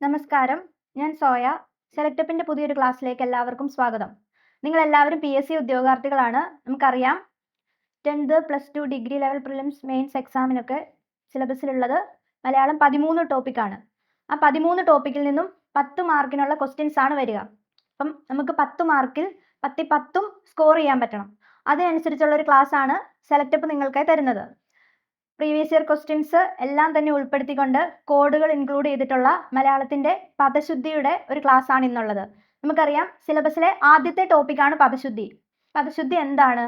നമസ്കാരം. ഞാൻ സോയ സെലക്ടപ്പിന്റെ പുതിയൊരു ക്ലാസ്സിലേക്ക് എല്ലാവർക്കും സ്വാഗതം. നിങ്ങൾ എല്ലാവരും പി എസ് സി ഉദ്യോഗാർത്ഥികളാണ് നമുക്കറിയാം. Tenth plus two degree level prelims mains എക്സാമിനൊക്കെ സിലബസിലുള്ളത് മലയാളം പതിമൂന്ന് ടോപ്പിക്കാണ്. ആ പതിമൂന്ന് ടോപ്പിക്കിൽ നിന്നും പത്ത് മാർക്കിനുള്ള ക്വസ്റ്റ്യൻസ് ആണ് വരിക. അപ്പം നമുക്ക് പത്ത് മാർക്കിൽ പത്തി പത്തും സ്കോർ ചെയ്യാൻ പറ്റണം. അതിനനുസരിച്ചുള്ള ഒരു ക്ലാസ് ആണ് സെലക്ടപ്പ് നിങ്ങൾക്കായി തരുന്നത്. പ്രീവിയസ് ഇയർ ക്വസ്റ്റ്യൻസ് എല്ലാം തന്നെ ഉൾപ്പെടുത്തിക്കൊണ്ട് കോഡുകൾ ഇൻക്ലൂഡ് ചെയ്തിട്ടുള്ള മലയാളത്തിന്റെ പദശുദ്ധിയുടെ ഒരു ക്ലാസ് ആണ് ഇന്നുള്ളത്. നമുക്കറിയാം സിലബസിലെ ആദ്യത്തെ ടോപ്പിക്കാണ് പദശുദ്ധി. പദശുദ്ധി എന്താണ്?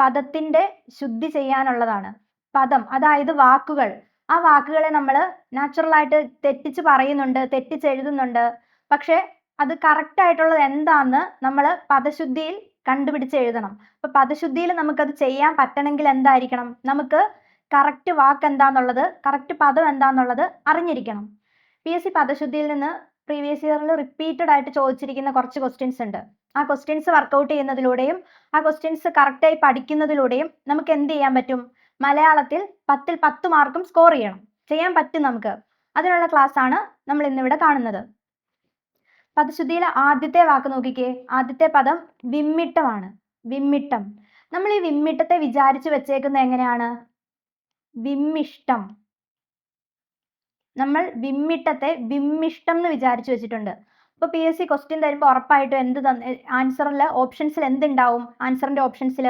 പദത്തിന്റെ ശുദ്ധി ചെയ്യാനുള്ളതാണ്. പദം അതായത് വാക്കുകൾ. ആ വാക്കുകളെ നമ്മൾ നാച്ചുറൽ ആയിട്ട് തെറ്റിച്ച് പറയുന്നുണ്ട് തെറ്റിച്ച് എഴുതുന്നുണ്ട്. പക്ഷേ അത് കറക്റ്റ് ആയിട്ടുള്ളത് എന്താന്ന് നമ്മൾ പദശുദ്ധിയിൽ കണ്ടുപിടിച്ച് എഴുതണം. അപ്പൊ പദശുദ്ധിയിൽ നമുക്കത് ചെയ്യാൻ പറ്റണമെങ്കിൽ എന്തായിരിക്കണം? നമുക്ക് കറക്റ്റ് വാക്ക് എന്താന്നുള്ളത് കറക്റ്റ് പദം എന്താന്നുള്ളത് അറിഞ്ഞിരിക്കണം. പി എസ് സി പദശുദ്ധിയിൽ നിന്ന് പ്രീവിയസ് ഇയറിൽ റിപ്പീറ്റഡ് ആയിട്ട് ചോദിച്ചിരിക്കുന്ന കുറച്ച് ക്വസ്റ്റ്യൻസ് ഉണ്ട്. ആ ക്വസ്റ്റ്യൻസ് വർക്കൗട്ട് ചെയ്യുന്നതിലൂടെയും ആ ക്വസ്റ്റ്യൻസ് കറക്റ്റായി പഠിക്കുന്നതിലൂടെയും നമുക്ക് എന്ത് ചെയ്യാൻ പറ്റും? മലയാളത്തിൽ പത്തിൽ പത്ത് മാർക്കും സ്കോർ ചെയ്യണം. ചെയ്യാൻ പറ്റും നമുക്ക്. അതിനുള്ള ക്ലാസ് ആണ് നമ്മൾ ഇന്നിവിടെ കാണുന്നത്. പദശുദ്ധിയിലെ ആദ്യത്തെ വാക്ക് നോക്കിക്കേ. ആദ്യത്തെ പദം വിമ്മിട്ടമാണ്. വിമ്മിട്ടം. നമ്മൾ ഈ വിമ്മിട്ടത്തെ വിചാരിച്ചു വെച്ചേക്കുന്നത് എങ്ങനെയാണ്? വിമ്മിഷ്ടം. നമ്മൾ വിമ്മിട്ടത്തെ വിമ്മിഷ്ടം എന്ന് വിചാരിച്ചു വെച്ചിട്ടുണ്ട്. അപ്പൊ പി എസ് സി ക്വസ്റ്റ്യൻ തരുമ്പോൾ ഉറപ്പായിട്ടും എന്ത് തന്ന ആൻസറിൽ ഓപ്ഷൻസിൽ എന്തുണ്ടാവും? ആൻസറിന്റെ ഓപ്ഷൻസിൽ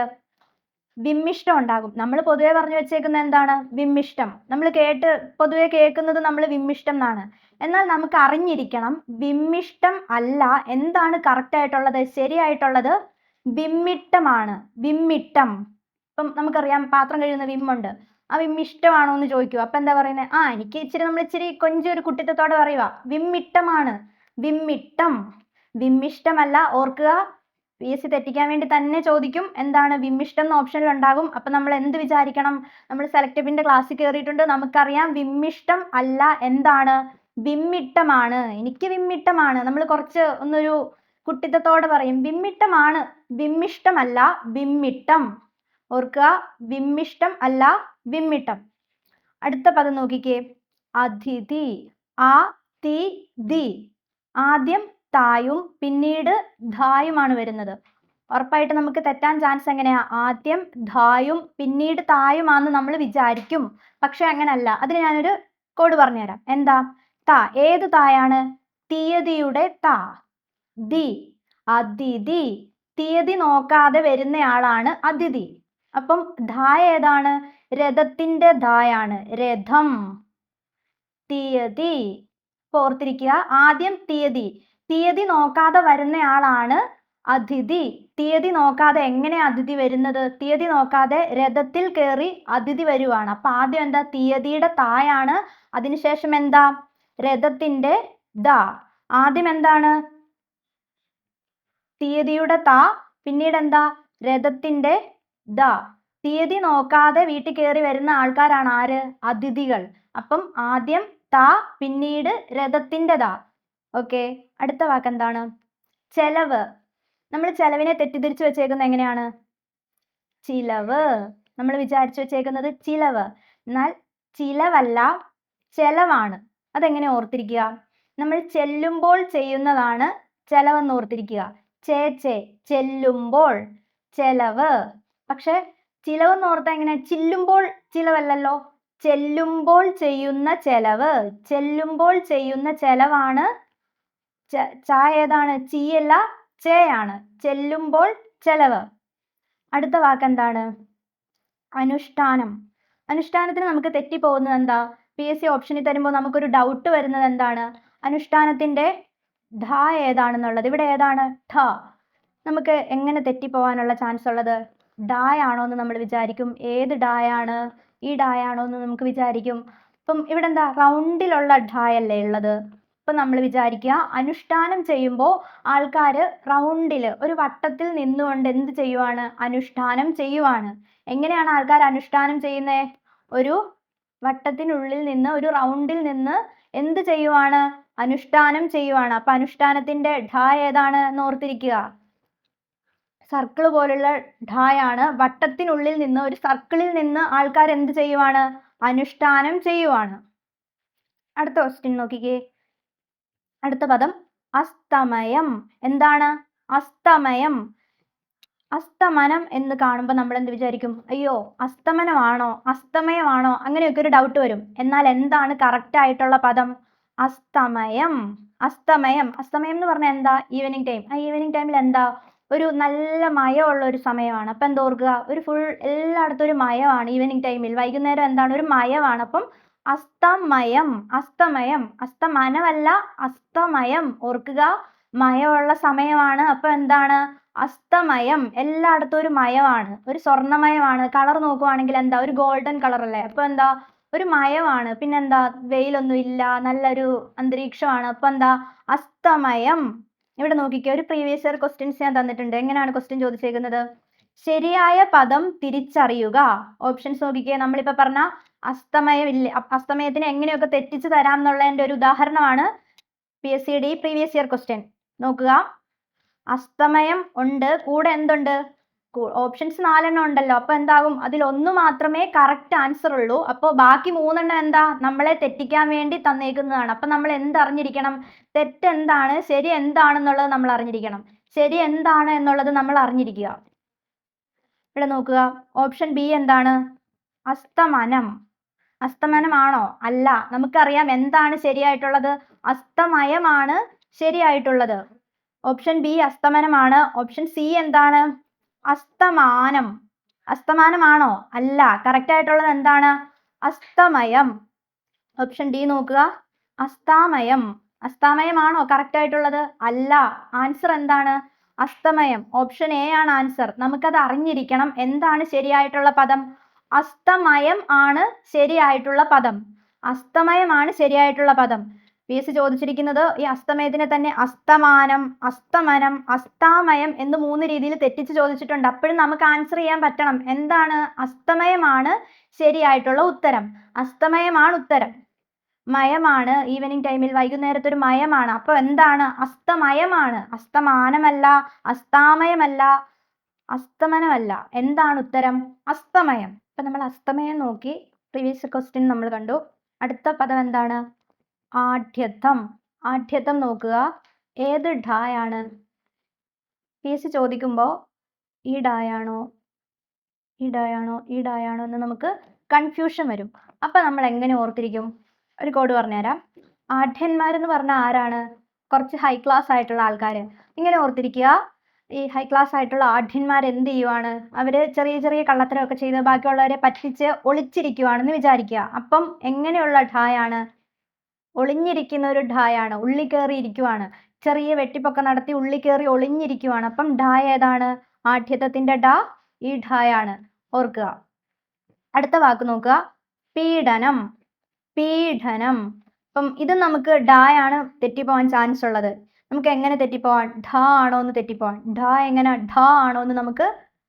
വിമ്മിഷ്ടം ഉണ്ടാകും. നമ്മൾ പൊതുവെ പറഞ്ഞു വെച്ചേക്കുന്നത് എന്താണ്? വിമ്മിഷ്ടം. നമ്മൾ കേട്ട് പൊതുവെ കേൾക്കുന്നത് നമ്മൾ വിമ്മിഷ്ടം എന്നാണ്. എന്നാൽ നമുക്ക് അറിഞ്ഞിരിക്കണം വിമ്മിഷ്ടം അല്ല എന്താണ് കറക്റ്റ് ആയിട്ടുള്ളത് ശരിയായിട്ടുള്ളത് വിമ്മിട്ടമാണ്. വിമ്മിട്ടം. ഇപ്പം നമുക്കറിയാം പാത്രം കഴിയുന്ന വിമ്മുണ്ട്. വിം ഇഷ്ടമാണോ എന്ന് ചോദിക്കൂ അപ്പൊ എന്താ പറയുന്നത് ആ എനിക്ക് ഇച്ചിരി നമ്മൾ ഇച്ചിരി കൊഞ്ചി ഒരു കുട്ടിത്തത്തോടെ പറയുക വിമ്മിട്ടമാണ്. വിമ്മിട്ടം. വിമ്മിഷ്ടമല്ല. ഓർക്കുക പി എസ് സി തെറ്റിക്കാൻ വേണ്ടി തന്നെ ചോദിക്കും എന്താണ് വിമ്മിഷ്ടം എന്ന ഓപ്ഷനിൽ ഉണ്ടാകും. അപ്പൊ നമ്മൾ എന്ത് വിചാരിക്കണം? നമ്മൾ സെലക്ടബിന്റെ ക്ലാസ്സിൽ കയറിയിട്ടുണ്ട്. നമുക്കറിയാം വിമ്മിഷ്ടം അല്ല എന്താണ്? വിമ്മിട്ടമാണ്. എനിക്ക് വിമ്മിട്ടമാണ്. നമ്മൾ കുറച്ച് ഒന്നൊരു കുട്ടിത്തത്തോടെ പറയും. വിമ്മിട്ടമാണ്. വിമ്മിഷ്ടമല്ല. വിമ്മിട്ടം. ഓർക്കുക വിമ്മിഷ്ടം അല്ല. വിമ്മിട്ടം. അടുത്ത പദം നോക്കിക്കേ. അതിഥി ആ തി ദി ആദ്യം തായും പിന്നീട് ധായുമാണ് വരുന്നത്. ഉറപ്പായിട്ട് നമുക്ക് തെറ്റാൻ ചാൻസ് എങ്ങനെയാ? ആദ്യം ധായും പിന്നീട് തായുമാന്ന് നമ്മൾ വിചാരിക്കും. പക്ഷെ അങ്ങനല്ല. അതിന് ഞാനൊരു കോഡ് പറഞ്ഞുതരാം. എന്താ? ത. ഏത് തായാണ്? തീയതിയുടെ താ. ദി അതിഥി. തീയതി നോക്കാതെ വരുന്നയാളാണ് അതിഥി. അപ്പം ധായ ഏതാണ്? രഥത്തിന്റെ ധായാണ്. രഥം. തീയതി. ഓർത്തിരിക്കുക. ആദ്യം തീയതി. തീയതി നോക്കാതെ വരുന്നയാളാണ് അതിഥി. തീയതി നോക്കാതെ എങ്ങനെ അതിഥി വരുന്നത്? തീയതി നോക്കാതെ രഥത്തിൽ കയറി അതിഥി വരുവാണ്. അപ്പൊ ആദ്യം എന്താ? തീയതിയുടെ തായാണ്. അതിനുശേഷം എന്താ? രഥത്തിന്റെ ദ ആദ്യം എന്താണ്? തീയതിയുടെ താ. പിന്നീട് എന്താ രഥത്തിന്റെ ദ തീയതി നോക്കാതെ വീട്ടിൽ കയറി വരുന്ന ആൾക്കാരാണ് ആര്? അതിഥികൾ. അപ്പം ആദ്യം ത പിന്നീട് രഥത്തിന്റെ ദ ഓക്കെ അടുത്ത വാക്ക് എന്താണ്? ചെലവ്. നമ്മൾ ചെലവിനെ തെറ്റിദ്ധരിച്ചു വെച്ചേക്കുന്നത് എങ്ങനെയാണ്? ചിലവ്. നമ്മൾ വിചാരിച്ചു വെച്ചേക്കുന്നത് ചിലവ്. എന്നാൽ ചിലവല്ല ചെലവാണ്. അതെങ്ങനെ ഓർത്തിരിക്കുക? നമ്മൾ ചെല്ലുമ്പോൾ ചെയ്യുന്നതാണ് ചെലവെന്ന് ഓർത്തിരിക്കുക. ചേ ചേ ചെല്ലുമ്പോൾ ചെലവ്. പക്ഷെ ചിലവെന്ന് ഓർത്താൽ എങ്ങനെ? ചില്ലുമ്പോൾ ചിലവല്ലല്ലോ? ചെല്ലുമ്പോൾ ചെയ്യുന്ന ചെലവ്. ചെല്ലുമ്പോൾ ചെയ്യുന്ന ചെലവാണ് ച ഏതാണ്? ചീയല്ല ചേയാണ് ചെല്ലുമ്പോൾ ചെലവ്. അടുത്ത വാക്ക് എന്താണ്? അനുഷ്ഠാനം. അനുഷ്ഠാനത്തിന് നമുക്ക് തെറ്റിപ്പോകുന്നത് എന്താ? പി എസ് സി ഓപ്ഷനിൽ തരുമ്പോൾ നമുക്കൊരു ഡൗട്ട് വരുന്നത് എന്താണ്? അനുഷ്ഠാനത്തിന്റെ ധ ഏതാണെന്നുള്ളത്. ഇവിടെ ഏതാണ്? ഠ. നമുക്ക് എങ്ങനെ തെറ്റിപ്പോവാനുള്ള ചാൻസ് ഉള്ളത്? ഡായാണോ എന്ന് നമ്മൾ വിചാരിക്കും. ഏത് ഡായ് ആണ്? ഈ ഡായ് ആണോ എന്ന് നമുക്ക് വിചാരിക്കും. ഇപ്പം ഇവിടെ എന്താ? റൗണ്ടിലുള്ള ഡായ് അല്ലേ ഉള്ളത്. ഇപ്പം നമ്മൾ വിചാരിക്കുക അനുഷ്ഠാനം ചെയ്യുമ്പോൾ ആൾക്കാർ റൗണ്ടിൽ ഒരു വട്ടത്തിൽ നിന്നുകൊണ്ട് എന്ത് ചെയ്യുവാണ്? അനുഷ്ഠാനം ചെയ്യുവാണ്. എങ്ങനെയാണ് ആൾക്കാർ അനുഷ്ഠാനം ചെയ്യുന്നത് ഒരു വട്ടത്തിനുള്ളിൽ നിന്ന് ഒരു റൗണ്ടിൽ നിന്ന് എന്ത് ചെയ്യുവാണ്? അനുഷ്ഠാനം ചെയ്യുവാണ്. അപ്പൊ അനുഷ്ഠാനത്തിന്റെ ഢ ഏതാണ് എന്ന് ഓർത്തിരിക്കുക. സർക്കിൾ പോലുള്ള ഢായാണ് വട്ടത്തിനുള്ളിൽ നിന്ന് ഒരു സർക്കിളിൽ നിന്ന് ആൾക്കാർ എന്ത് ചെയ്യുവാണ്? അനുഷ്ഠാനം ചെയ്യുവാണ്. അടുത്ത ക്വസ്റ്റ്യൻ നോക്കിക്കേ. അടുത്ത പദം അസ്തമയം. എന്താണ്? അസ്തമയം. അസ്തമനം എന്ന് കാണുമ്പോൾ നമ്മൾ എന്ത് വിചാരിക്കും? അയ്യോ അസ്തമനമാണോ? അസ്തമയമാണോ? അങ്ങനെയൊക്കെ ഒരു ഡൗട്ട് വരും. എന്നാൽ എന്താണ് കറക്റ്റ് ആയിട്ടുള്ള പദം? അസ്തമയം. അസ്തമയം. അസ്തമയം എന്ന് പറഞ്ഞാൽ എന്താ? ഈവനിങ് ടൈം ആ ഈവനിങ് ടൈമിൽ എന്താ? ഒരു നല്ല മയമുള്ള ഒരു സമയമാണ്. അപ്പം എന്താ ഓർക്കുക? ഒരു ഫുൾ എല്ലായിടത്തും ഒരു മയമാണ്. ഈവനിങ് ടൈമിൽ വൈകുന്നേരം എന്താണ്? ഒരു മയമാണ്. അപ്പം അസ്തമയം അസ്തമയം അസ്തമനമല്ല അസ്തമയം. ഓർക്കുക മയമുള്ള സമയമാണ്. അപ്പൊ എന്താണ്? അസ്തമയം. എല്ലായിടത്തും ഒരു മയമാണ്. ഒരു സ്വർണമയമാണ്. കളർ നോക്കുവാണെങ്കിൽ എന്താ? ഒരു ഗോൾഡൻ കളർ അല്ലേ? അപ്പൊ എന്താ? ഒരു മയമാണ്. പിന്നെന്താ വെയിലൊന്നും ഇല്ല നല്ലൊരു അന്തരീക്ഷമാണ്. അപ്പൊ എന്താ? അസ്തമയം. ഇവിടെ നോക്കിക്കോ ഒരു പ്രീവിയസ് ഇയർ ക്വസ്റ്റ്യൻസ് ഞാൻ തന്നിട്ടുണ്ട്. എങ്ങനെയാണ് ക്വസ്റ്റ്യൻ ചോദിച്ചേക്കുന്നത്? ശരിയായ പദം തിരിച്ചറിയുക. ഓപ്ഷൻസ് നോക്കിക്കേ നമ്മളിപ്പോ പറഞ്ഞ അസ്തമയമില്ല അസ്തമയത്തിന് അസ്തമയത്തിനെ എങ്ങനെയൊക്കെ തെറ്റിച്ച് തരാം എന്നുള്ളതിന്റെ ഒരു ഉദാഹരണമാണ് P S C D previous year question നോക്കുക. അസ്തമയം ഉണ്ട് കൂടെ എന്തുണ്ട്? ഓപ്ഷൻസ് നാലെണ്ണം ഉണ്ടല്ലോ. അപ്പൊ എന്താകും? അതിൽ ഒന്ന് മാത്രമേ കറക്റ്റ് ആൻസർ ഉള്ളൂ. അപ്പോൾ ബാക്കി മൂന്നെണ്ണം എന്താ? നമ്മളെ തെറ്റിക്കാൻ വേണ്ടി തന്നേക്കുന്നതാണ്. അപ്പൊ നമ്മൾ എന്തറിഞ്ഞിരിക്കണം? തെറ്റ് എന്താണ് ശരി എന്താണെന്നുള്ളത് നമ്മൾ അറിഞ്ഞിരിക്കണം. ശരി എന്താണ് എന്നുള്ളത് നമ്മൾ അറിഞ്ഞിരിക്കുക. ഇവിടെ നോക്കുക. ഓപ്ഷൻ ബി എന്താണ്? അസ്തമനം. അസ്തമനമാണോ? അല്ല. നമുക്കറിയാം എന്താണ് ശരിയായിട്ടുള്ളത്. അസ്തമയമാണ് ശരിയായിട്ടുള്ളത്. ഓപ്ഷൻ ബി അസ്തമനമാണ്. ഓപ്ഷൻ സി എന്താണ്? അസ്തമാനം. അസ്തമാനമാണോ? അല്ല. കറക്റ്റ് ആയിട്ടുള്ളത് എന്താണ്? അസ്തമയം. ഓപ്ഷൻ ഡി നോക്കുക. അസ്താമയം. അസ്താമയമാണോ? കറക്റ്റ് ആയിട്ടുള്ളത്? അല്ല. ആൻസർ എന്താണ്? അസ്തമയം. ഓപ്ഷൻ എ ആണ് ആൻസർ നമുക്കത് അറിഞ്ഞിരിക്കണം. എന്താണ് ശരിയായിട്ടുള്ള പദം? അസ്തമയം ആണ് ശരിയായിട്ടുള്ള പദം. അസ്തമയമാണ് ശരിയായിട്ടുള്ള പദം. പി എസ് ചോദിച്ചിരിക്കുന്നത് ഈ അസ്തമയത്തിനെ തന്നെ അസ്തമാനം അസ്തമനം അസ്താമയം എന്ന് മൂന്ന് രീതിയിൽ തെറ്റിച്ച് ചോദിച്ചിട്ടുണ്ട്. അപ്പോഴും നമുക്ക് ആൻസർ ചെയ്യാൻ പറ്റണം. എന്താണ്? അസ്തമയമാണ് ശരിയായിട്ടുള്ള ഉത്തരം. അസ്തമയമാണ് ഉത്തരം. മയമാണ് ഈവനിങ് ടൈമിൽ വൈകുന്നേരത്തെ ഒരു മയമാണ്. അപ്പൊ എന്താണ്? അസ്തമയമാണ്. അസ്തമാനമല്ല അസ്താമയമല്ല അസ്തമനമല്ല. എന്താണ് ഉത്തരം? അസ്തമയം. അപ്പൊ നമ്മൾ അസ്തമയം നോക്കി. പ്രീവിയസ് ക്വസ്റ്റ്യൻ നമ്മൾ കണ്ടു. അടുത്ത പദം എന്താണ്? ആഢ്യത്വം ആഠ്യത്വം നോക്കുക. ഏത് ഢായാണ് പി എസ് സി ചോദിക്കുമ്പോൾ ഈ ഡായാണോ ഈ ഡായാണോ ഈ ഡായാണോ എന്ന് നമുക്ക് കൺഫ്യൂഷൻ വരും. അപ്പൊ നമ്മൾ എങ്ങനെ ഓർത്തിരിക്കും? ഒരു കോഡ് പറഞ്ഞുതരാം. ആഠ്യന്മാരെന്ന് പറഞ്ഞാൽ ആരാണ്? കുറച്ച് ഹൈ ക്ലാസ് ആയിട്ടുള്ള ആൾക്കാർ ഇങ്ങനെ ഓർത്തിരിക്കുക. ഈ ഹൈ ക്ലാസ് ആയിട്ടുള്ള ആഢ്യന്മാർ എന്ത് ചെയ്യുവാണ്? അവർ ചെറിയ ചെറിയ കള്ളത്തരമൊക്കെ ചെയ്ത് ബാക്കിയുള്ളവരെ പറ്റിച്ച് ഒളിച്ചിരിക്കുവാണെന്ന് വിചാരിക്കുക. അപ്പം എങ്ങനെയുള്ള ഢായാണ് ഒളിഞ്ഞിരിക്കുന്ന ഒരു ഢായാണ് ഉള്ളി കയറി ഇരിക്കുവാണ്. ചെറിയ വെട്ടിപ്പൊക്കെ നടത്തി ഉള്ളി കയറി ഒളിഞ്ഞിരിക്കുവാണ്. അപ്പം ഢാ ഏതാണ്? ആഠ്യത്വത്തിന്റെ ഡ ഈ ഢായാണ് ഓർക്കുക. അടുത്ത വാക്ക് നോക്കുക. പീഡനം. പീഡനം. അപ്പം ഇത് നമുക്ക് ഡായാണ് തെറ്റിപ്പോവാൻ ചാൻസ് ഉള്ളത്. നമുക്ക് എങ്ങനെ തെറ്റിപ്പോവാൻ ഢ ആണോ എന്ന് തെറ്റിപ്പോവാൻ ഢ എങ്ങനെ? ഢ ആണോ എന്ന് നമുക്ക്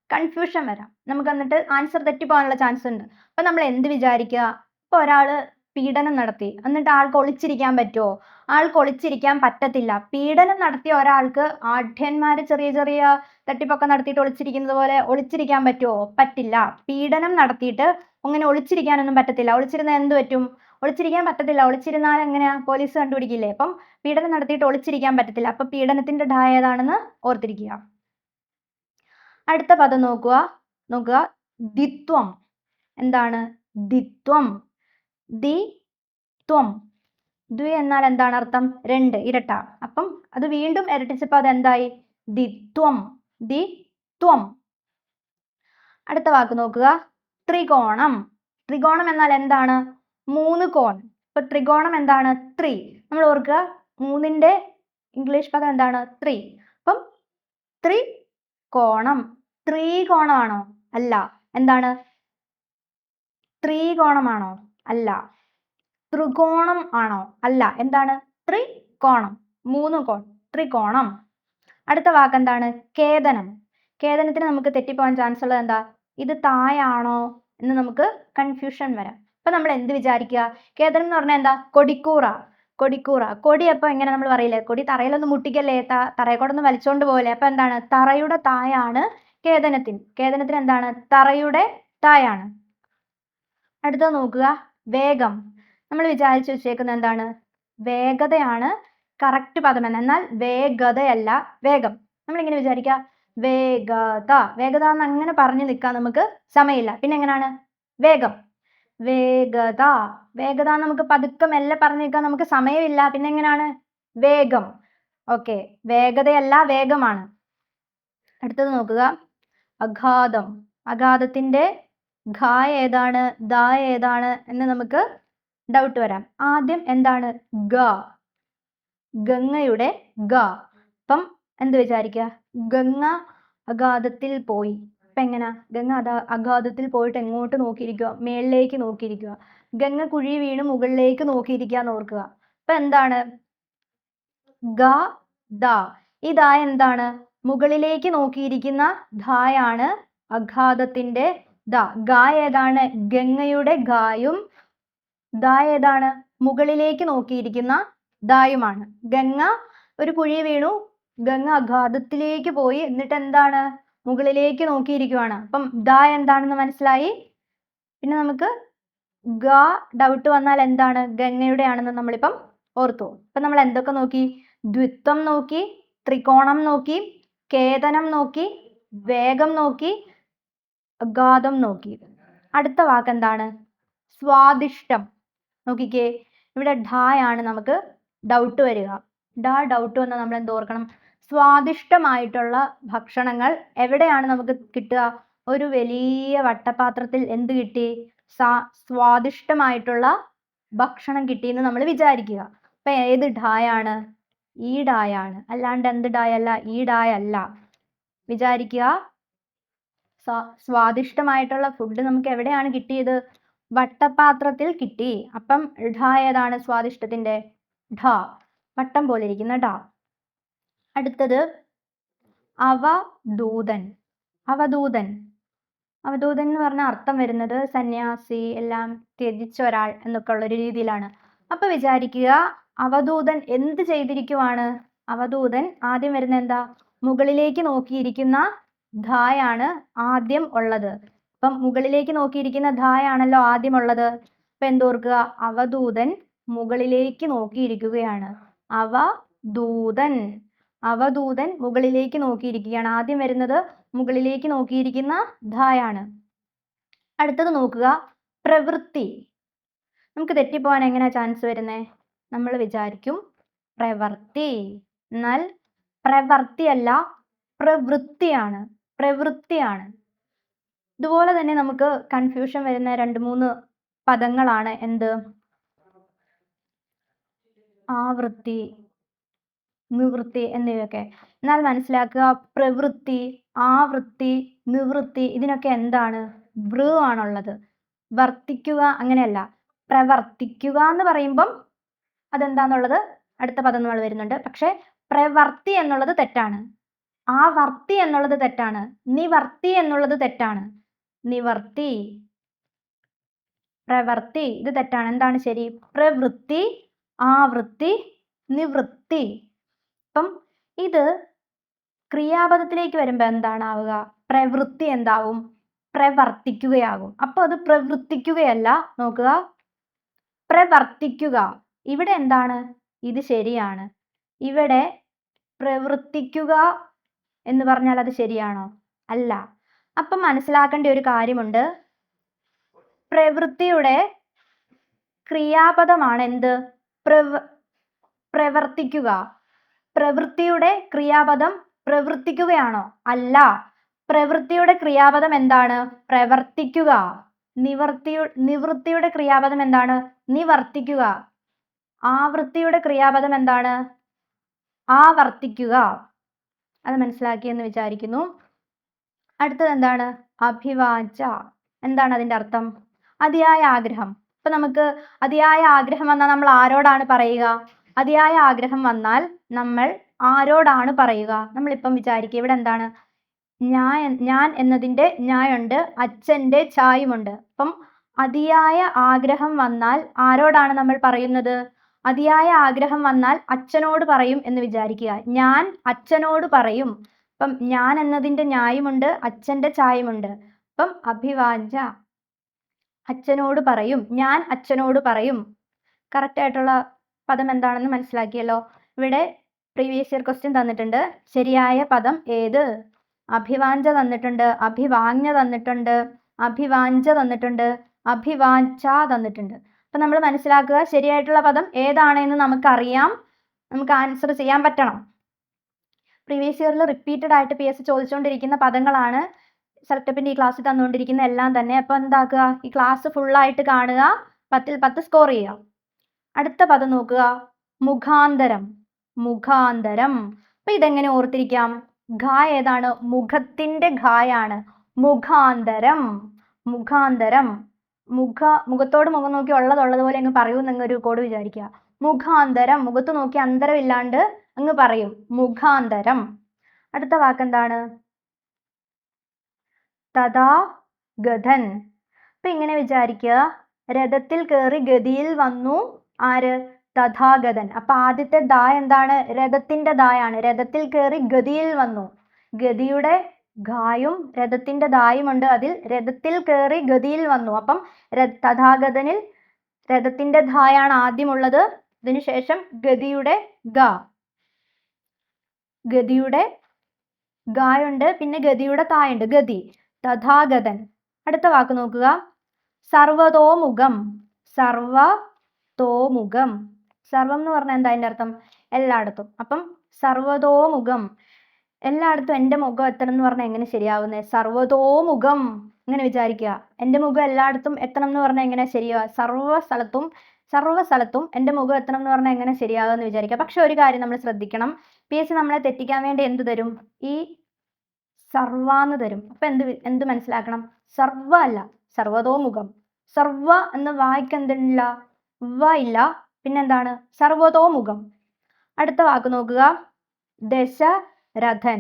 കൺഫ്യൂഷൻ വരാം. നമുക്ക് എന്നിട്ട് ആൻസർ തെറ്റിപ്പോവാനുള്ള ചാൻസ് ഉണ്ട്. അപ്പൊ നമ്മൾ എന്ത് വിചാരിക്കുക? ഇപ്പൊ ഒരാൾ പീഡനം നടത്തി. എന്നിട്ട് ആൾക്ക് ഒളിച്ചിരിക്കാൻ പറ്റുമോ ആൾക്ക് ഒളിച്ചിരിക്കാൻ പറ്റത്തില്ല. പീഡനം നടത്തിയ ഒരാൾക്ക് ആഢ്യന്മാര് ചെറിയ ചെറിയ തട്ടിപ്പൊക്കെ നടത്തിയിട്ട് ഒളിച്ചിരിക്കുന്നത് പോലെ ഒളിച്ചിരിക്കാൻ പറ്റുമോ പറ്റില്ല. പീഡനം നടത്തിയിട്ട് അങ്ങനെ ഒളിച്ചിരിക്കാനൊന്നും പറ്റത്തില്ല. ഒളിച്ചിരുന്ന എന്ത് പറ്റും? ഒളിച്ചിരിക്കാൻ പറ്റത്തില്ല. ഒളിച്ചിരുന്നാൽ എങ്ങനെയാ? പോലീസ് കണ്ടുപിടിക്കില്ലേ? അപ്പം പീഡനം നടത്തിയിട്ട് ഒളിച്ചിരിക്കാൻ പറ്റത്തില്ല. അപ്പൊ പീഡനത്തിന്റെ ഡായതാണെന്ന് ഓർത്തിരിക്കുക. അടുത്ത പദം നോക്കുക. നോക്കുക. ദിത്വം എന്താണ്? ദിത്വം ദി ത്വം. ദ്വി എന്നാൽ എന്താണ് അർത്ഥം? രണ്ട് ഇരട്ട. അപ്പം അത് വീണ്ടും ഇരട്ടിച്ചപ്പോൾ അത് എന്തായി? ദി ത്വം. ദി ത്വം. അടുത്ത വാക്ക് നോക്കുക. ത്രികോണം. ത്രികോണം എന്നാൽ എന്താണ്? മൂന്ന് കോൺ. ഇപ്പൊ ത്രികോണം എന്താണ്? ത്രീ. നമ്മൾ ഓർക്കുക മൂന്നിന്റെ ഇംഗ്ലീഷ് പദം എന്താണ്? ത്രീ. അപ്പം ത്രി കോണം ത്രികോണമാണോ? അല്ല. എന്താണ്? ത്രികോണമാണോ? അല്ല. ത്രികോണം ആണോ? അല്ല. എന്താണ്? ത്രികോണം. മൂന്ന് കോൺ ത്രികോണം. അടുത്ത വാക്ക് എന്താണ്? കേതനം കേതനത്തിന് നമുക്ക് തെറ്റിപ്പോവാൻ ചാൻസ് ഉള്ളത് എന്താ? ഇത് തായാണോ എന്ന് നമുക്ക് കൺഫ്യൂഷൻ വരാം. അപ്പൊ നമ്മൾ എന്ത് വിചാരിക്കുക കേതനം എന്ന് പറഞ്ഞാൽ എന്താ? കൊടിക്കൂറ. കൊടിക്കൂറ. കൊടി അപ്പൊ എങ്ങനെ നമ്മൾ പറയില്ലേ? കൊടി തറയിലൊന്ന് മുട്ടിക്കല്ലേ? ത തറയെക്കൂടൊന്ന് വലിച്ചോണ്ട് പോലെ അപ്പൊ എന്താണ്? തറയുടെ തായാണ് കേതനത്തിന് കേതനത്തിന് എന്താണ്? തറയുടെ തായാണ് അടുത്ത നോക്കുക. വേഗം. നമ്മൾ വിചാരിച്ചു വെച്ചേക്കുന്നത് എന്താണ്? വേഗതയാണ് കറക്റ്റ് പദമെന്ന് എന്നാൽ വേഗതയല്ല വേഗം. നമ്മൾ ഇങ്ങനെ വിചാരിക്കുക വേഗത. വേഗത എന്ന് അങ്ങനെ പറഞ്ഞു നിൽക്കാൻ നമുക്ക് സമയമില്ല. പിന്നെ എങ്ങനെയാണ്? വേഗം. വേഗത. വേഗത എന്ന് നമുക്ക് പതുക്കെ മെല്ലെ പറഞ്ഞു നിൽക്കാൻ നമുക്ക് സമയമില്ല. പിന്നെ എങ്ങനെയാണ്? വേഗം. ഓക്കെ. വേഗതയല്ല വേഗമാണ്. അടുത്തത് നോക്കുക. അഗാധം. അഗാധത്തിന്റെ ഘ ഏതാണ് ദ ഏതാണ് എന്ന് നമുക്ക് ഡൗട്ട് വരാം. ആദ്യം എന്താണ് ഗ? ഗംഗയുടെ ഗ. അപ്പം എന്ത് വിചാരിക്കുക ഗംഗ അഗാധത്തിൽ പോയി. ഇപ്പൊ എങ്ങനാ? ഗംഗ അതാ അഗാധത്തിൽ പോയിട്ട് എങ്ങോട്ട് നോക്കിയിരിക്കുക മേളിലേക്ക് നോക്കിയിരിക്കുക ഗംഗ കുഴി വീണ് മുകളിലേക്ക് നോക്കിയിരിക്കുക എന്ന് ഓർക്കുക. അപ്പൊ എന്താണ്? ഗ ദ. ഈ ദ എന്താണ്? മുകളിലേക്ക് നോക്കിയിരിക്കുന്ന ധായാണ് അഗാധത്തിന്റെ ദ ഗ ഏതാണ്? ഗംഗയുടെ ഗായും ദ ഏതാണ്? മുകളിലേക്ക് നോക്കിയിരിക്കുന്ന ദായുമാണ്. ഗംഗ ഒരു കുഴി വീണു. ഗംഗ അഗാധത്തിലേക്ക് പോയി. എന്നിട്ട് എന്താണ്? മുകളിലേക്ക് നോക്കിയിരിക്കുവാണ്. അപ്പം ദ എന്താണെന്ന് മനസ്സിലായി? പിന്നെ നമുക്ക് ഗ ഡൗട്ട് വന്നാൽ എന്താണ്? ഗംഗയുടെ ആണെന്ന് നമ്മളിപ്പം ഓർത്തു. ഇപ്പൊ നമ്മൾ എന്തൊക്കെ നോക്കി? ദ്വിത്വം നോക്കി ത്രികോണം നോക്കി കേതനം നോക്കി വേഗം നോക്കി അഗാധം നോക്കി അടുത്ത വാക്ക് എന്താണ് സ്വാദിഷ്ടം. നോക്കിക്കേ ഇവിടെ ഡായാണ് നമുക്ക് ഡൗട്ട് വരിക. ഡാ ഡൗട്ട് വന്നാൽ നമ്മൾ എന്ത് ഓർക്കണം? സ്വാദിഷ്ടമായിട്ടുള്ള ഭക്ഷണങ്ങൾ എവിടെയാണ് നമുക്ക് കിട്ടുക? ഒരു വലിയ വട്ടപാത്രത്തിൽ എന്ത് കിട്ടി? സാ സ്വാദിഷ്ടമായിട്ടുള്ള ഭക്ഷണം കിട്ടിയെന്ന് നമ്മൾ വിചാരിക്കുക. അപ്പൊ ഏത് ഡായാണ് ഈ ഡായാണ് അല്ലാണ്ട് എന്ത് ഡായല്ല ഈ ഡായല്ല വിചാരിക്കുക സ്വാദിഷ്ടമായിട്ടുള്ള ഫുഡ് നമുക്ക് എവിടെയാണ് കിട്ടിയത്? വട്ടപാത്രത്തിൽ കിട്ടി. അപ്പം ഢ ഏതാണ് സ്വാദിഷ്ടത്തിന്റെ ഢ വട്ടം പോലെ ഇരിക്കുന്ന ഢ അടുത്തത് അവധൂതൻ. അവധൂതൻ. അവധൂതൻ എന്ന് പറഞ്ഞ അർത്ഥം വരുന്നത് സന്യാസി എല്ലാം ത്യജിച്ച ഒരാൾ എന്നൊക്കെ ഉള്ള ഒരു രീതിയിലാണ്. അപ്പൊ വിചാരിക്കുക അവധൂതൻ എന്ത് ചെയ്തിരിക്കുവാണ്? അവധൂതൻ ആദ്യം വരുന്ന എന്താ? മുകളിലേക്ക് നോക്കിയിരിക്കുന്ന ധായാണ് ആദ്യം ഉള്ളത്. അപ്പം മുകളിലേക്ക് നോക്കിയിരിക്കുന്ന ധായാണല്ലോ ആദ്യം ഉള്ളത്. ഇപ്പൊ എന്തോർക്കുക? അവധൂതൻ മുകളിലേക്ക് നോക്കിയിരിക്കുകയാണ്. അവധൂതൻ അവധൂതൻ മുകളിലേക്ക് നോക്കിയിരിക്കുകയാണ്. ആദ്യം വരുന്നത് മുകളിലേക്ക് നോക്കിയിരിക്കുന്ന ധായാണ്. അടുത്തത് നോക്കുക. പ്രവൃത്തി. നമുക്ക് തെറ്റിപ്പോവാൻ എങ്ങനെയാ ചാൻസ് വരുന്നേ? നമ്മൾ വിചാരിക്കും പ്രവർത്തി എന്നാൽ പ്രവർത്തിയല്ല പ്രവൃത്തിയാണ്. പ്രവൃത്തിയാണ്. ഇതുപോലെ തന്നെ നമുക്ക് കൺഫ്യൂഷൻ വരുന്ന രണ്ട് മൂന്ന് പദങ്ങളാണ് എന്ത്? ആവൃത്തി നിവൃത്തി എന്നിവയൊക്കെ. എന്നാൽ മനസ്സിലാക്കുക പ്രവൃത്തി ആവൃത്തി നിവൃത്തി ഇതിനൊക്കെ എന്താണ്? വൃ ആണുള്ളത്. വർത്തിക്കുക അങ്ങനെയല്ല. പ്രവർത്തിക്കുക എന്ന് പറയുമ്പം അതെന്താന്നുള്ളത്? അടുത്ത പദം നമ്മൾ വരുന്നുണ്ട്. പക്ഷെ പ്രവർത്തി എന്നുള്ളത് തെറ്റാണ്. ആവർത്തി എന്നുള്ളത് തെറ്റാണ്. നിവർത്തി എന്നുള്ളത് തെറ്റാണ്. നിവർത്തി പ്രവർത്തി ഇത് തെറ്റാണ്. എന്താണ് ശരി? പ്രവൃത്തി ആവൃത്തി നിവൃത്തി. അപ്പം ഇത് ക്രിയാപദത്തിലേക്ക് വരുമ്പോൾ എന്താണ് ആവുക പ്രവൃത്തി എന്താവും? പ്രവർത്തിക്കുകയാകും. അപ്പൊ അത് പ്രവർത്തിക്കുകയല്ല. നോക്കുക. പ്രവർത്തിക്കുക. ഇവിടെ എന്താണ്? ഇത് ശരിയാണ്. ഇവിടെ പ്രവർത്തിക്കുക എന്ന് പറഞ്ഞാൽ അത് ശരിയാണോ? അല്ല. അപ്പം മനസ്സിലാക്കേണ്ട ഒരു കാര്യമുണ്ട്. പ്രവൃത്തിയുടെ ക്രിയാപദമാണ് എന്ത്? പ്രവ പ്രവർത്തിക്കുക. പ്രവൃത്തിയുടെ ക്രിയാപദം പ്രവർത്തിക്കുകയാണോ? അല്ല. പ്രവൃത്തിയുടെ ക്രിയാപദം എന്താണ്? പ്രവർത്തിക്കുക. നിവർത്തി നിവൃത്തിയുടെ ക്രിയാപദം എന്താണ്? നിവർത്തിക്കുക. ആവൃത്തിയുടെ ക്രിയാപദം എന്താണ്? ആവർത്തിക്കുക. അത് മനസ്സിലാക്കിയെന്ന് വിചാരിക്കുന്നു. അടുത്തത് എന്താണ്? അഭിവാച. എന്താണ് അതിന്റെ അർത്ഥം? അതിയായ ആഗ്രഹം. ഇപ്പൊ നമുക്ക് അതിയായ ആഗ്രഹം വന്നാൽ നമ്മൾ ആരോടാണ് പറയുക? അതിയായ ആഗ്രഹം വന്നാൽ നമ്മൾ ആരോടാണ് പറയുക? നമ്മളിപ്പം വിചാരിക്കുക ഇവിടെ എന്താണ്? ഞാൻ ഞാൻ എന്നതിന്റെ ഞായുണ്ട് അച്ഛന്റെ ചായുമുണ്ട്. അപ്പം അതിയായ ആഗ്രഹം വന്നാൽ ആരോടാണ് നമ്മൾ പറയുന്നത്? അതിയായ ആഗ്രഹം വന്നാൽ അച്ഛനോട് പറയും എന്ന് വിചാരിക്കുക. ഞാൻ അച്ഛനോട് പറയും. അപ്പം ഞാൻ എന്നതിന്റെ ന്യായമുണ്ട് അച്ഛന്റെ ചായമുണ്ട് അപ്പം അഭിവാഞ്ച അച്ഛനോട് പറയും. ഞാൻ അച്ഛനോട് പറയും. കറക്റ്റ് ആയിട്ടുള്ള പദം എന്താണെന്ന് മനസ്സിലാക്കിയല്ലോ? ഇവിടെ പ്രീവിയസ് ഇയർ ക്വസ്റ്റ്യൻ തന്നിട്ടുണ്ട്. ശരിയായ പദം ഏത്? അഭിവാഞ്ച തന്നിട്ടുണ്ട്. അഭിവാഞ്ഞ തന്നിട്ടുണ്ട്. അഭിവാഞ്ച തന്നിട്ടുണ്ട്. അഭിവാഞ്ച തന്നിട്ടുണ്ട്. അപ്പം നമ്മൾ മനസ്സിലാക്കുക ശരിയായിട്ടുള്ള പദം ഏതാണ് എന്ന് നമുക്കറിയാം. നമുക്ക് ആൻസർ ചെയ്യാൻ പറ്റണം. പ്രീവിയസ് ഇയറിൽ റിപ്പീറ്റഡ് ആയിട്ട് പി എസ് ചോദിച്ചുകൊണ്ടിരിക്കുന്ന പദങ്ങളാണ് സെലക്ടപ്പിന്റെ ഈ ക്ലാസ്സിൽ തന്നുകൊണ്ടിരിക്കുന്ന എല്ലാം തന്നെ. അപ്പോൾ എന്താക്കുക? ഈ ക്ലാസ് ഫുള്ളായിട്ട് കാണുക. പത്തിൽ പത്ത് സ്കോർ ചെയ്യുക. അടുത്ത പദം നോക്കുക. മുഖാന്തരം. മുഖാന്തരം. അപ്പൊ ഇതെങ്ങനെ ഓർത്തിരിക്കാം? ഘ ഏതാണ്? മുഖത്തിന്റെ ഘായാണ് മുഖാന്തരം. മുഖാന്തരം. മുഖ മുഖത്തോട് മുഖം നോക്കി ഉള്ളത് ഉള്ളതുള്ളതുപോലെ അങ്ങ് പറയൂ ഒരു കോഡ് വിചാരിക്കുക. മുഖാന്തരം മുഖത്ത് നോക്കി അന്തരം അന്തരമില്ലാണ്ട് അങ്ങ് പറയും. മുഖാന്തരം. അടുത്ത വാക്കെന്താണ്? തഥാ ഗതൻ അപ്പൊ ഇങ്ങനെ വിചാരിക്കുക. രഥത്തിൽ കയറി ഗതിയിൽ വന്നു. ആര്? തഥാഗതൻ അപ്പൊ ആദ്യത്തെ ദാ എന്താണ്? രഥത്തിന്റെ ദായാണ്. രഥത്തിൽ കയറി ഗതിയിൽ വന്നു. ഗതിയുടെ ഗായും രഥത്തിന്റെ ദായും ഉണ്ട് അതിൽ രഥത്തിൽ കയറി ഗതിയിൽ വന്നു. അപ്പം തഥാഗതനിൽ രഥത്തിന്റെ ധായാണ് ആദ്യമുള്ളത്. ഇതിനുശേഷം ഗതിയുടെ ഗ. ഗതിയുടെ ഗായുണ്ട്. പിന്നെ ഗതിയുടെ തായുണ്ട്. ഗതി തഥാഗതൻ. അടുത്ത വാക്ക് നോക്കുക. സർവതോമുഖം. സർവതോമുഖം. സർവം എന്ന് പറഞ്ഞാൽ എന്താ അതിന്റെ അർത്ഥം? എല്ലായിടത്തും. അപ്പം സർവതോമുഖം. എല്ലായിടത്തും എന്റെ മുഖം എത്തണം എന്ന് പറഞ്ഞാൽ എങ്ങനെ ശരിയാവുന്നത് സർവതോമുഖം ഇങ്ങനെ വിചാരിക്കുക. എന്റെ മുഖം എല്ലായിടത്തും എത്തണം എന്ന് പറഞ്ഞാൽ എങ്ങനെ ശരിയാവുക സർവ സ്ഥലത്തും സർവ സ്ഥലത്തും എന്റെ മുഖം എത്തണം എന്ന് പറഞ്ഞാൽ എങ്ങനെ ശരിയാവുക എന്ന് വിചാരിക്കുക. പക്ഷെ ഒരു കാര്യം നമ്മൾ ശ്രദ്ധിക്കണം. പി എസ് നമ്മളെ തെറ്റിക്കാൻ വേണ്ടി എന്ത് തരും? ഈ സർവാന്ന് തരും. അപ്പൊ എന്ത് എന്ത് മനസ്സിലാക്കണം? സർവ അല്ല സർവതോമുഖം സർവ എന്ന് വായിക്ക് എന്തില്ല വ ഇല്ല. പിന്നെന്താണ് സർവതോമുഖം അടുത്ത വാക്ക് നോക്കുക. ദശരഥൻ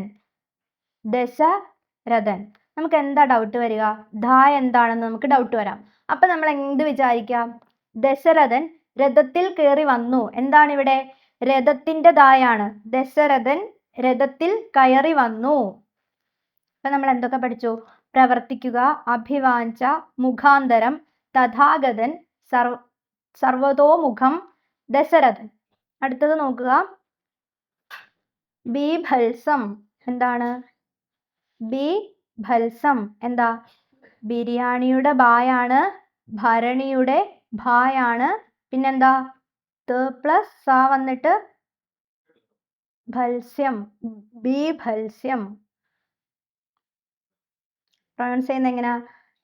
ദശരഥൻ നമുക്ക് എന്താ ഡൗട്ട് വരിക? ധ എന്താണെന്ന് നമുക്ക് ഡൗട്ട് വരാം. അപ്പൊ നമ്മൾ എന്ത് വിചാരിക്കാം? ദശരഥൻ രഥത്തിൽ കയറി വന്നു. എന്താണ് ഇവിടെ? രഥത്തിന്റെ ധായാണ്. ദശരഥൻ രഥത്തിൽ കയറി വന്നു. അപ്പൊ നമ്മൾ എന്തൊക്കെ പഠിച്ചു? പ്രവർത്തിക്കുക അഭിവാഞ്ച മുഖാന്തരം തഥാഗതൻ സർവ സർവതോമുഖം ദശരഥൻ. അടുത്തത് നോക്കുക. ബീഭത്സം എന്താണ്? ബീഭത്സം എന്താ? ബിരിയാണിയുടെ ബായാണ് ഭരണിയുടെ ഭായാണ് പിന്നെന്താ? ത് പ്ലസ് സ വന്നിട്ട് ഭത്സ്യം ബീഭത്സ്യം പ്രൊണൗൺസ് ചെയ്യുന്നത് എങ്ങനെയാ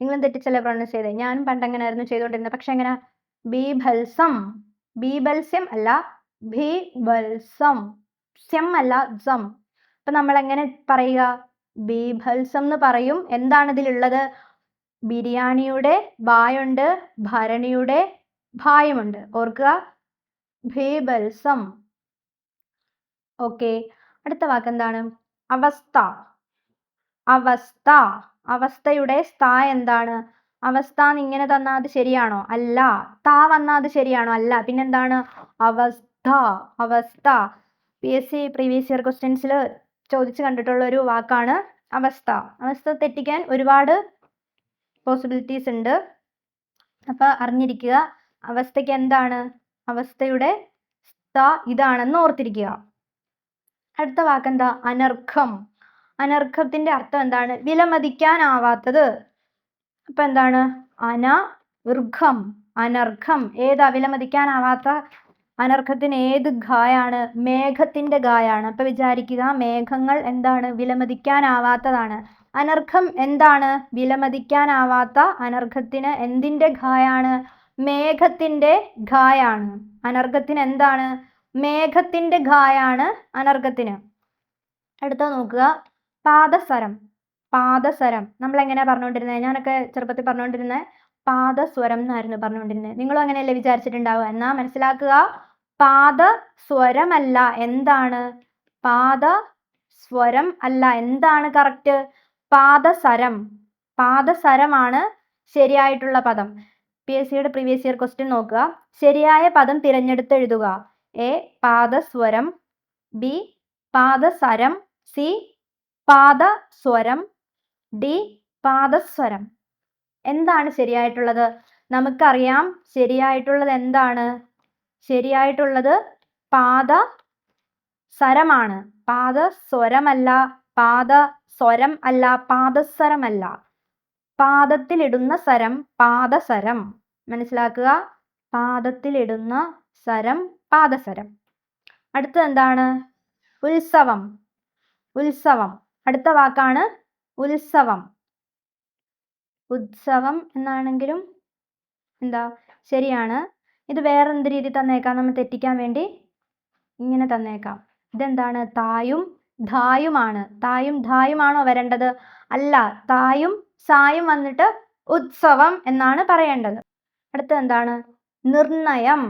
നിങ്ങളും തെറ്റിച്ചല്ലേ പ്രൊണൗൺസ് ചെയ്തത് ഞാനും പണ്ട് അങ്ങനെയായിരുന്നു ചെയ്തുകൊണ്ടിരുന്നത് പക്ഷെ എങ്ങനെ? ബീഭത്സം ബീഭത്സ്യം അല്ല ഭീഭത്സം സ്യം അല്ല സം അപ്പൊ നമ്മൾ എങ്ങനെ പറയുക? ബീഭത്സം എന്ന് പറയും. എന്താണ് ഇതിലുള്ളത്? ബിരിയാണിയുടെ ബായുണ്ട് ഭരണിയുടെ ഭായമുണ്ട്. ഓർക്കുക. ഭീഭത്സം ഓക്കെ. അടുത്ത വാക്ക് എന്താണ്? അവസ്ഥ. അവസ്ഥ. അവസ്ഥയുടെ സ്ഥാ എന്താണ്? അവസ്ഥ ഇങ്ങനെ തന്നാൽ അത് ശരിയാണോ? അല്ല. താ വന്നാൽ അത് ശരിയാണോ? അല്ല. പിന്നെന്താണ്? അവസ്ഥ. അവസ്ഥ. P S C previous year ക്വസ്റ്റ്യൻസിൽ ചോദിച്ചു കണ്ടിട്ടുള്ള ഒരു വാക്കാണ് അവസ്ഥ. അവസ്ഥ തെറ്റിക്കാൻ ഒരുപാട് പോസിബിലിറ്റീസ് ഉണ്ട്. അപ്പൊ അറിഞ്ഞിരിക്കുക അവസ്ഥയ്ക്ക് എന്താണ്? അവസ്ഥയുടെ സ്ഥ ഇതാണെന്ന് ഓർത്തിരിക്കുക. അടുത്ത വാക്കെന്താ? അനർഘം. അനർഘത്തിന്റെ അർത്ഥം എന്താണ്? വിലമതിക്കാനാവാത്തത്. അപ്പൊ എന്താണ്? അന അനർഘം. അനർഘം. ഏതാ? വിലമതിക്കാനാവാത്ത അനർഘത്തിന് ഏത് ഘായാണ്? മേഘത്തിന്റെ ഘായാണ്. അപ്പൊ വിചാരിക്കുക മേഘങ്ങൾ എന്താണ്? വിലമതിക്കാനാവാത്തതാണ്. അനർഘം എന്താണ്? വിലമതിക്കാനാവാത്ത അനർഘത്തിന് എന്തിന്റെ ഘായാണ്? മേഘത്തിന്റെ ഘായാണ്. അനർഘത്തിന് എന്താണ്? മേഘത്തിന്റെ ഘായാണ് അനർഘത്തിന്. അടുത്ത നോക്കുക. പാദസ്വരം. പാദസ്വരം. നമ്മൾ എങ്ങനെയാ പറഞ്ഞുകൊണ്ടിരുന്നത് ഞാനൊക്കെ ചെറുപ്പത്തിൽ പറഞ്ഞുകൊണ്ടിരുന്നത് പാദസ്വരം എന്നായിരുന്നു പറഞ്ഞുകൊണ്ടിരുന്നത് നിങ്ങളും അങ്ങനെയല്ലേ വിചാരിച്ചിട്ടുണ്ടാവുക? എന്നാ മനസ്സിലാക്കുക. പാദസ്വരമല്ല എന്താണ്? പാദ സ്വരം അല്ല എന്താണ് കറക്റ്റ് പാദസരം. പാദസരമാണ് ശരിയായിട്ടുള്ള പദം. പി എസ് സിയുടെ പ്രീവിയസ് ഇയർ ക്വസ്റ്റ്യൻ നോക്കുക. ശരിയായ പദം തിരഞ്ഞെടുത്ത് എഴുതുക. എ പാദസ്വരം. ബി പാദസരം. സി പാദസ്വരം. ഡി പാദസ്വരം. എന്താണ് ശരിയായിട്ടുള്ളത്? നമുക്കറിയാം ശരിയായിട്ടുള്ളത് എന്താണ്? ശരിയായിട്ടുള്ളത് പാദ സ്വരമാണ് പാദസ്വരമല്ല പാദ സ്വരം അല്ല പാദസ്വരമല്ല പാദത്തിലിടുന്ന സ്വരം പാദസരം. മനസ്സിലാക്കുക? പാദത്തിലിടുന്ന സ്വരം പാദസരം. അടുത്തത് എന്താണ്? ഉത്സവം. ഉത്സവം. അടുത്ത വാക്കാണ് ഉത്സവം. ഉത്സവം എന്നാണെങ്കിലും എന്താ? ശരിയാണ്. ഇത് വേറെ എന്ത് രീതി തന്നേക്കാം? നമ്മൾ തെറ്റിക്കാൻ വേണ്ടി ഇങ്ങനെ തന്നേക്കാം. ഇതെന്താണ്? തായും ധായുമാണ്. തായും ധായുമാണോ വരേണ്ടത്? അല്ല തായും സായും വന്നിട്ട് ഉത്സവം എന്നാണ് പറയേണ്ടത്. അടുത്ത എന്താണ്? നിർണയം.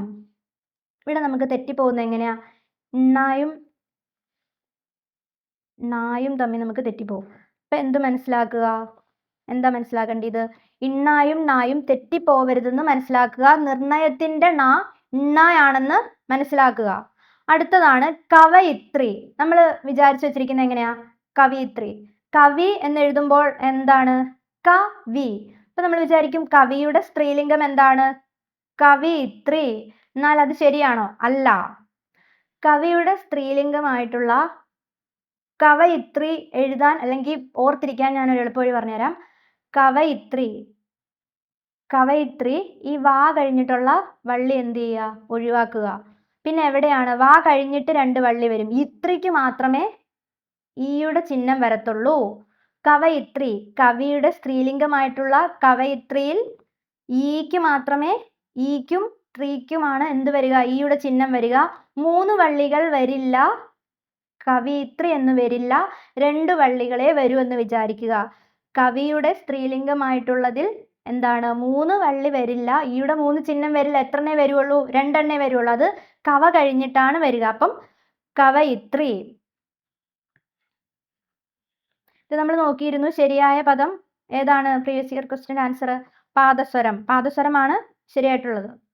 ഇവിടെ നമുക്ക് തെറ്റിപ്പോകുന്നത് എങ്ങനെയാ? നായും നായും തമ്മിൽ നമുക്ക് തെറ്റിപ്പോകും. അപ്പൊ എന്ത് മനസ്സിലാക്കുക? എന്താ മനസ്സിലാക്കേണ്ടത്? ഇണ്ണായും നായും തെറ്റിപ്പോവരുതെന്ന് മനസ്സിലാക്കുക. നിർണയത്തിന്റെ ണ ഇണ്ണായാണെന്ന് മനസ്സിലാക്കുക. അടുത്തതാണ് കവയിത്രി. നമ്മൾ വിചാരിച്ചു വെച്ചിരിക്കുന്നത് എങ്ങനെയാ? കവിയിത്രി. കവി എന്നെഴുതുമ്പോൾ എന്താണ്? കവി. അപ്പൊ നമ്മൾ വിചാരിക്കും കവിയുടെ സ്ത്രീലിംഗം എന്താണ്? കവിയിത്രി. എന്നാൽ അത് ശരിയാണോ? അല്ല. കവിയുടെ സ്ത്രീലിംഗമായിട്ടുള്ള കവയിത്രി എഴുതാൻ അല്ലെങ്കിൽ ഓർത്തിരിക്കാൻ ഞാൻ ഒരു എളുപ്പവഴി പറഞ്ഞുതരാം. കവയിത്രി. കവയിത്രി ഈ വാ കഴിഞ്ഞിട്ടുള്ള വള്ളി എന്ത് ചെയ്യുക? ഒഴിവാക്കുക. പിന്നെ എവിടെയാണ്? വാ കഴിഞ്ഞിട്ട് രണ്ട് വള്ളി വരും. ഇത്രിക്ക് മാത്രമേ ഈയുടെ ചിഹ്നം വരത്തുള്ളൂ. കവയിത്രി. കവിയുടെ സ്ത്രീലിംഗമായിട്ടുള്ള കവയിത്രിയിൽ ഈക്ക് മാത്രമേ ഈക്കും സ്ത്രീക്കുമാണ് എന്ത് വരിക? ഈയുടെ ചിഹ്നം വരിക. മൂന്ന് വള്ളികൾ വരില്ല. കവിയിത്രി എന്ന് വരില്ല. രണ്ട് വള്ളികളെ വരൂ എന്ന് വിചാരിക്കുക. കവിയുടെ സ്ത്രീലിംഗമായിട്ടുള്ളതിൽ എന്താണ്? മൂന്ന് വള്ളി വരില്ല. ഈയുടെ മൂന്ന് ചിഹ്നം വരില്ല. എത്രണ്ണേ വരുള്ളൂ? രണ്ടെണ്ണേ വരുള്ളൂ. അത് കവ കഴിഞ്ഞിട്ടാണ് വരിക. അപ്പം കവയിത്രി ഇത് നമ്മൾ നോക്കിയിരുന്നു. ശരിയായ പദം ഏതാണ്? പ്രീവിയസ് ഇയർ ക്വസ്റ്റ്യൻ ആൻസർ പാദസ്വരം. പാദസ്വരമാണ് ശരിയായിട്ടുള്ളത്.